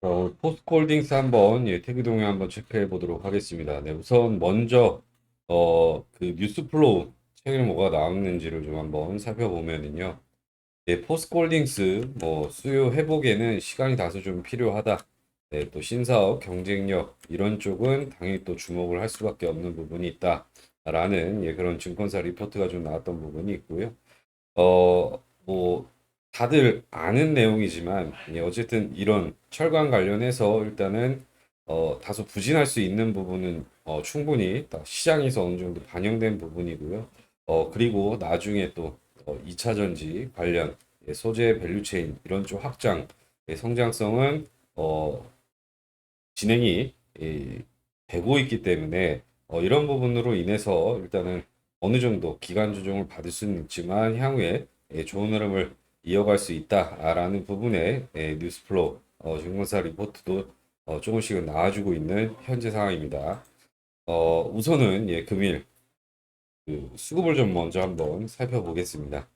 어, 포스코홀딩스 한번 예, 태그 동향 한번 체크해 보도록 하겠습니다. 네, 우선 먼저 어, 그 뉴스플로우 최근에 뭐가 나왔는지를 좀 한번 살펴보면은요. 예, 포스코홀딩스 뭐 수요 회복에는 시간이 다소 좀 필요하다. 네, 또 신사업 경쟁력 이런 쪽은 당연히 또 주목을 할 수밖에 없는 부분이 있다라는 예, 그런 증권사 리포트가 좀 나왔던 부분이 있고요. 어, 뭐 다들 아는 내용이지만 예, 어쨌든 이런 철강 관련해서 일단은 어, 다소 부진할 수 있는 부분은 어, 충분히 다 시장에서 어느 정도 반영된 부분이고요. 어, 그리고 나중에 또 어, 2차 전지 관련 예, 소재 밸류체인 이런 쪽 확장 예, 성장성은 어, 진행이 예, 되고 있기 때문에 어, 이런 부분으로 인해서 일단은 어느 정도 기간 조정을 받을 수는 있지만 향후에 예, 좋은 흐름을 이어갈 수 있다라는 부분에 예, 뉴스플로우 어, 증권사 리포트도 어, 조금씩은 나와주고 있는 현재 상황입니다. 어, 우선은 예, 금일 그 수급을 좀 먼저 한번 살펴보겠습니다.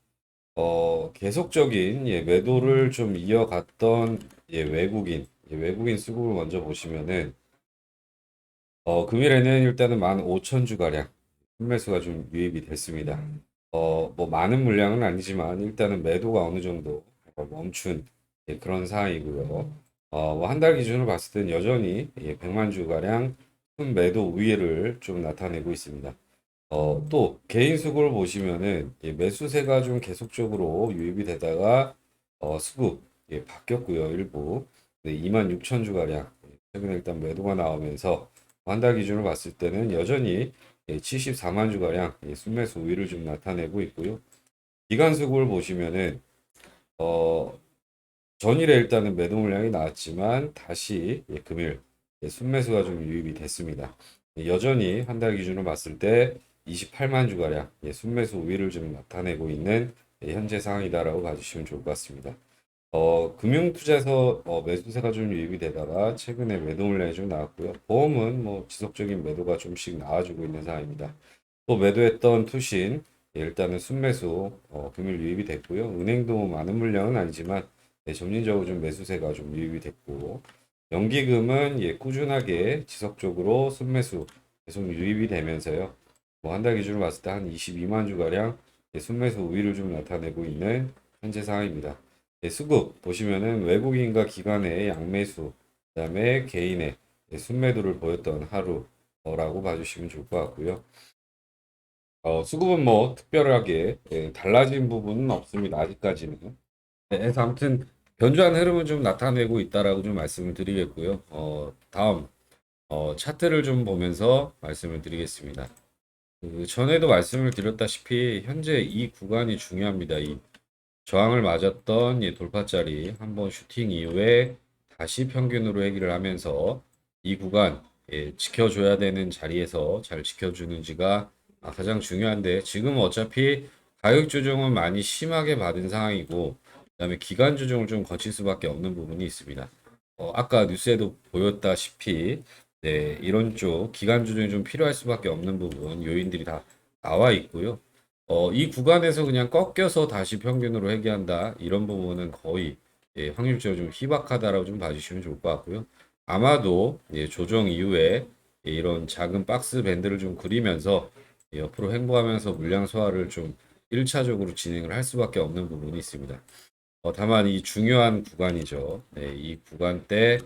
어, 계속적인 예, 매도를 좀 이어갔던 예, 외국인 예, 외국인 수급을 먼저 보시면은 어, 금일에는 일단은 15,000주 가량 매수가 좀 유입이 됐습니다. 어, 뭐 많은 물량은 아니지만 일단은 매도가 어느 정도 멈춘 예, 그런 상황이고요. 어, 뭐 한 달 기준으로 봤을 땐 여전히 예, 100만 주 가량 큰 매도 우위를 좀 나타내고 있습니다. 어, 또 개인 수급을 보시면은 예, 매수세가 좀 계속적으로 유입이 되다가 어, 수급 예, 바뀌었고요. 일부 네, 2만 6천 주 가량 예, 최근에 일단 매도가 나오면서 한 달 기준으로 봤을 때는 여전히 예, 74만 주가량 예, 순매수 우위를 좀 나타내고 있고요. 기간 수급을 보시면은 어, 전일에 일단은 매도 물량이 나왔지만 다시 예, 금일 예, 순매수가 좀 유입이 됐습니다. 예, 여전히 한 달 기준으로 봤을 때 28만 주가량 예, 순매수 우위를 좀 나타내고 있는 예, 현재 상황이다라고 봐주시면 좋을 것 같습니다. 어, 금융투자에서 어, 매수세가 좀 유입이 되다가 최근에 매도 물량이 좀 나왔고요. 보험은 뭐 지속적인 매도가 좀씩 나와주고 있는 상황입니다. 또 매도했던 투신 예, 일단은 순매수 어, 금일 유입이 됐고요. 은행도 많은 물량은 아니지만 예, 점진적으로 좀 매수세가 좀 유입이 됐고 연기금은 예, 꾸준하게 지속적으로 순매수 계속 유입이 되면서요. 뭐 한 달 기준으로 봤을 때 한 22만 주가량 예, 순매수 우위를 좀 나타내고 있는 현재 상황입니다. 예, 수급 보시면은 외국인과 기관의 양매수, 그다음에 개인의 예, 순매도를 보였던 하루라고 봐주시면 좋을 것 같고요. 어, 수급은 뭐 특별하게 예, 달라진 부분은 없습니다. 아직까지는. 네, 아무튼 견조한 흐름은 좀 나타내고 있다라고 좀 말씀을 드리겠고요. 어, 다음 어, 차트를 좀 보면서 말씀을 드리겠습니다. 그 전에도 말씀을 드렸다시피 현재 이 구간이 중요합니다. 이 저항을 맞았던 이 돌파자리 한번 슈팅 이후에 다시 평균으로 회귀를 하면서 이 구간 예, 지켜줘야 되는 자리에서 잘 지켜주는지가 아, 가장 중요한데 지금 어차피 가격 조정은 많이 심하게 받은 상황이고 그 다음에 기간 조정을 좀 거칠 수밖에 없는 부분이 있습니다. 어, 아까 뉴스에도 보였다시피 네, 이런 쪽 기간 조정이 좀 필요할 수밖에 없는 부분 요인들이 다 나와 있고요. 어, 이 구간에서 그냥 꺾여서 다시 평균으로 회귀한다. 이런 부분은 거의 예, 확률적으로 좀 희박하다라고 좀 봐주시면 좋을 것 같고요. 아마도 예, 조정 이후에 예, 이런 작은 박스 밴드를 좀 그리면서 예, 옆으로 횡보하면서 물량 소화를 좀 1차적으로 진행을 할 수밖에 없는 부분이 있습니다. 어, 다만 이 중요한 구간이죠. 예, 이 구간 때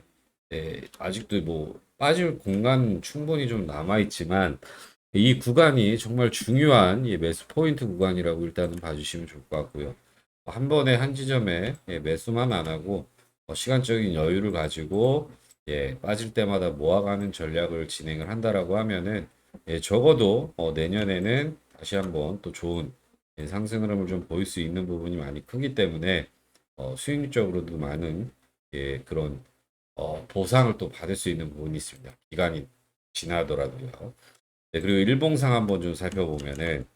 예, 아직도 뭐 빠질 공간 충분히 좀 남아 있지만 이 구간이 정말 중요한 예, 매수 포인트 구간이라고 일단은 봐주시면 좋을 것 같고요. 한 번에 한 지점에 예, 매수만 안 하고 어, 시간적인 여유를 가지고 예, 빠질 때마다 모아가는 전략을 진행을 한다라고 하면은 예, 적어도 어, 내년에는 다시 한번 또 좋은 예, 상승 흐름을 좀 보일 수 있는 부분이 많이 크기 때문에 어, 수익률적으로도 많은 예, 그런 어, 보상을 또 받을 수 있는 부분이 있습니다. 기간이 지나더라도요. 네, 그리고 일봉상 한번 좀 살펴보면은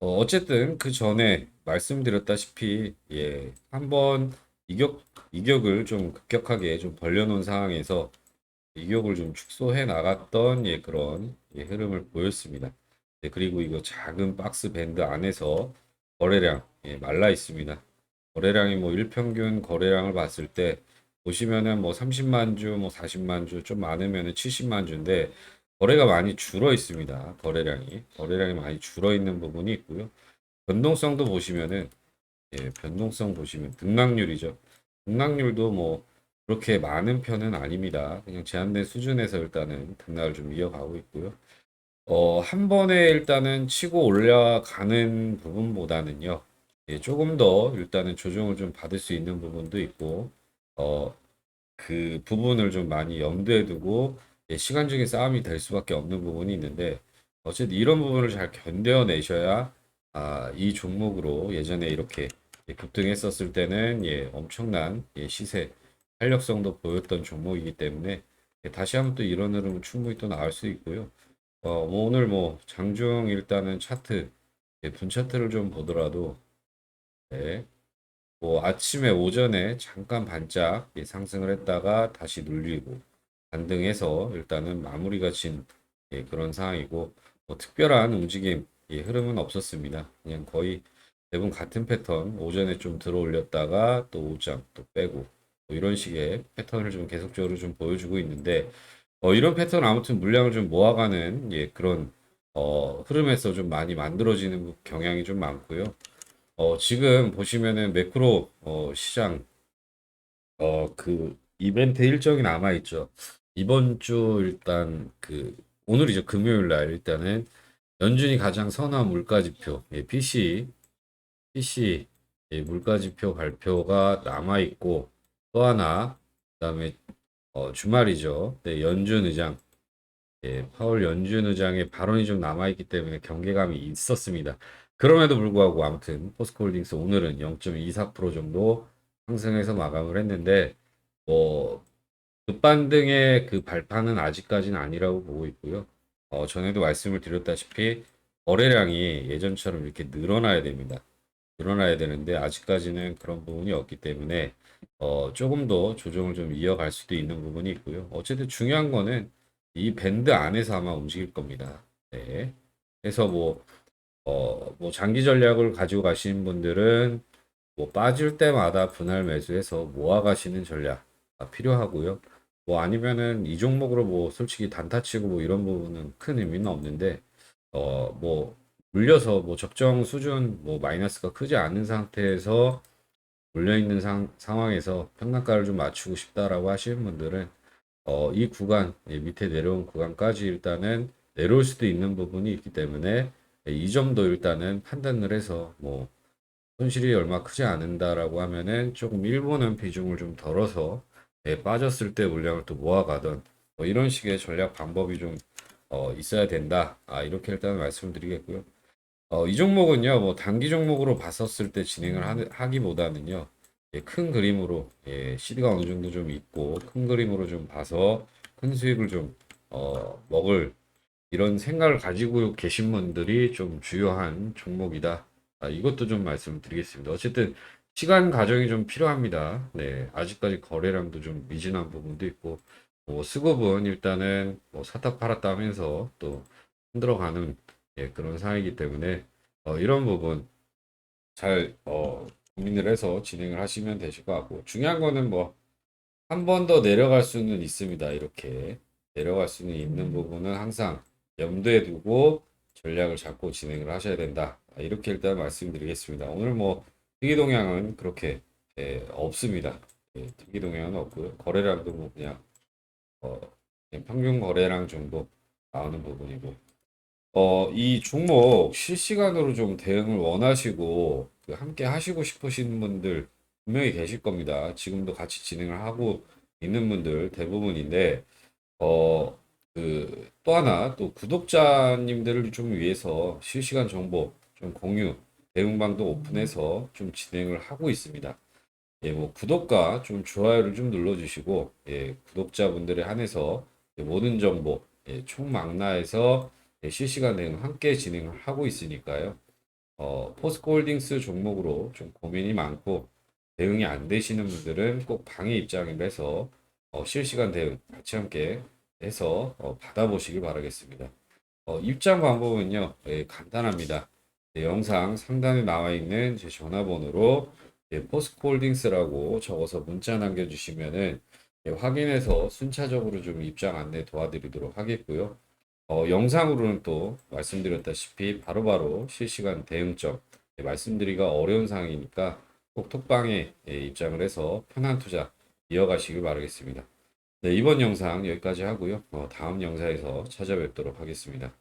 어, 어쨌든 그 전에 말씀드렸다시피 예, 한번 이격 이격을 좀 급격하게 좀 벌려놓은 상황에서 이격을 좀 축소해 나갔던 예, 그런 예, 흐름을 보였습니다. 네, 그리고 이거 작은 박스 밴드 안에서 거래량 예, 말라 있습니다. 거래량이 뭐 일평균 거래량을 봤을 때 보시면은 뭐 30만 주, 뭐 40만 주, 좀 많으면은 70만 주인데 거래가 많이 줄어 있습니다. 거래량이 거래량이 많이 줄어 있는 부분이 있고요. 변동성도 보시면은 예, 변동성 보시면 등락률이죠. 등락률도 뭐 그렇게 많은 편은 아닙니다. 그냥 제한된 수준에서 일단은 등락을 좀 이어가고 있고요. 어, 한 번에 일단은 치고 올라가는 부분보다는요. 예, 조금 더 일단은 조정을 좀 받을 수 있는 부분도 있고, 어, 그 부분을 좀 많이 염두에 두고 예, 시간적인 싸움이 될 수밖에 없는 부분이 있는데, 어쨌든 이런 부분을 잘 견뎌내셔야 아, 이 종목으로 예전에 이렇게 예, 급등했었을 때는 예, 엄청난 예, 시세 탄력성도 보였던 종목이기 때문에 예, 다시 한번 또 이런 흐름은 충분히 또 나올 수 있고요. 어, 뭐 오늘 뭐 장중 일단은 차트, 예, 분 차트를 좀 보더라도, 네, 뭐 아침에 오전에 잠깐 반짝 예, 상승을 했다가 다시 눌리고 반등해서 일단은 마무리가 진 예, 그런 상황이고 뭐 특별한 움직임, 예, 흐름은 없었습니다. 그냥 거의 대부분 같은 패턴, 오전에 좀 들어 올렸다가 또 오장 또 빼고 뭐 이런 식의 패턴을 좀 계속적으로 좀 보여주고 있는데 어, 이런 패턴 아무튼 물량을 좀 모아가는 예, 그런 어, 흐름에서 좀 많이 만들어지는 경향이 좀 많고요. 어, 지금 보시면은 매크로 어, 시장 어, 그 이벤트 일정이 남아 있죠. 이번 주 일단 그 오늘이죠. 금요일 날 일단은 연준이 가장 선호한 물가지표 예, PC PC 예, 물가지표 발표가 남아 있고 또 하나 그다음에 어, 주말이죠. 네, 연준 의장, 예, 파월 연준 의장의 발언이 좀 남아 있기 때문에 경계감이 있었습니다. 그럼에도 불구하고 아무튼 포스코홀딩스 오늘은 0.24% 정도 상승해서 마감을 했는데 뭐 급반등의 그 발판은 아직까지는 아니라고 보고 있고요. 어, 전에도 말씀을 드렸다시피 거래량이 예전처럼 이렇게 늘어나야 됩니다. 늘어나야 되는데 아직까지는 그런 부분이 없기 때문에 어, 조금 더 조정을 좀 이어갈 수도 있는 부분이 있고요. 어쨌든 중요한 거는 이 밴드 안에서 아마 움직일 겁니다. 네. 그래서 뭐, 어, 뭐 장기 전략을 가지고 가시는 분들은 뭐 빠질 때마다 분할 매수해서 모아 가시는 전략 아, 필요하고요. 뭐 아니면은 이 종목으로 뭐 솔직히 단타 치고 뭐 이런 부분은 큰 의미는 없는데 어, 뭐 물려서 뭐 적정 수준 뭐 마이너스가 크지 않은 상태에서 몰려있는 상, 상황에서 평단가를 좀 맞추고 싶다라고 하시는 분들은 어, 이 구간 예, 밑에 내려온 구간까지 일단은 내려올 수도 있는 부분이 있기 때문에 예, 이 점도 일단은 판단을 해서 뭐 손실이 얼마 크지 않는다라고 하면은 조금 일부는 비중을 좀 덜어서 예, 빠졌을 때 물량을 또 모아가던 뭐 이런 식의 전략 방법이 좀 어, 있어야 된다. 아, 이렇게 일단 말씀드리겠고요. 어, 이 종목은요, 뭐 단기 종목으로 봤었을 때 진행을 하, 하기보다는요, 예, 큰 그림으로 예, CD가 어느 정도 좀 있고 큰 그림으로 좀 봐서 큰 수익을 좀 어, 먹을 이런 생각을 가지고 계신 분들이 좀 주요한 종목이다. 아, 이것도 좀 말씀드리겠습니다. 어쨌든 시간 과정이 좀 필요합니다. 네, 아직까지 거래량도 좀 미진한 부분도 있고 뭐 수급은 일단은 뭐 사다 팔았다 하면서 또 흔들어가는 예, 그런 상황이기 때문에 어, 이런 부분 잘 어, 고민을 해서 진행을 하시면 되실 것 같고 중요한 거는 뭐 한 번 더 내려갈 수는 있습니다. 이렇게 내려갈 수는 있는 부분은 항상 염두에 두고 전략을 잡고 진행을 하셔야 된다. 아, 이렇게 일단 말씀드리겠습니다. 오늘 뭐 특이 동향은 그렇게 예, 없습니다. 예, 특이 동향은 없고요. 거래량도 뭐 그냥 어, 그냥 평균 거래량 정도 나오는 부분이고 어, 이 종목 실시간으로 좀 대응을 원하시고 그 함께 하시고 싶으신 분들 분명히 계실 겁니다. 지금도 같이 진행을 하고 있는 분들 대부분인데 어, 그 또 하나 또 구독자님들을 좀 위해서 실시간 정보 좀 공유 대응방도 오픈해서 좀 진행을 하고 있습니다. 예, 뭐 구독과 좀 좋아요를 좀 눌러주시고 예, 구독자분들에 한해서 예, 모든 정보 예, 총망라해서 예, 실시간 대응 함께 진행을 하고 있으니까요. 어, 포스코홀딩스 종목으로 좀 고민이 많고 대응이 안 되시는 분들은 꼭 방해 입장을 해서 어, 실시간 대응 같이 함께 해서 어, 받아보시길 바라겠습니다. 어, 입장 방법은요, 예, 간단합니다. 네, 영상 상단에 나와 있는 제 전화번호로 예, 포스코홀딩스라고 적어서 문자 남겨주시면은 예, 확인해서 순차적으로 좀 입장 안내 도와드리도록 하겠고요. 어, 영상으로는 또 말씀드렸다시피 바로바로 실시간 대응점 예, 말씀드리기가 어려운 상황이니까 꼭 톡방에 예, 입장을 해서 편한 투자 이어가시길 바라겠습니다. 네, 이번 영상 여기까지 하고요. 어, 다음 영상에서 찾아뵙도록 하겠습니다.